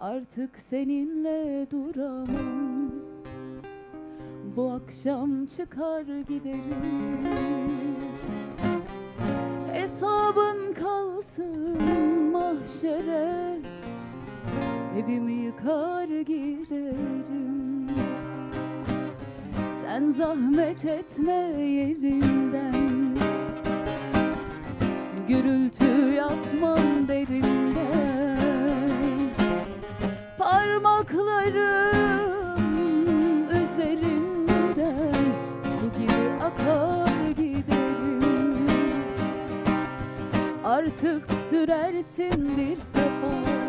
Artık seninle duramam. Bu akşam çıkar giderim. Hesabın kalsın mahşere. Evimi yıkar giderim. Sen zahmet etme yerinden. Gürültü yapmam akar giderim. Artık sürersin bir sefer.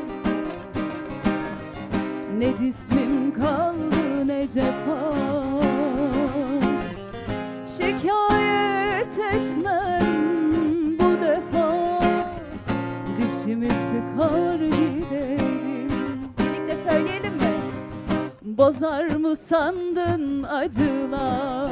Ne cismim kaldı ne cefa. Şikayet etmem bu defa. Dişimi sıkar giderim. Birlikte söyleyelim mi? Bozar mı sandın acılar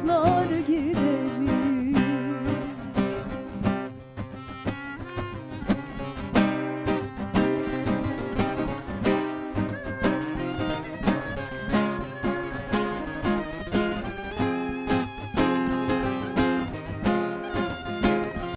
snow.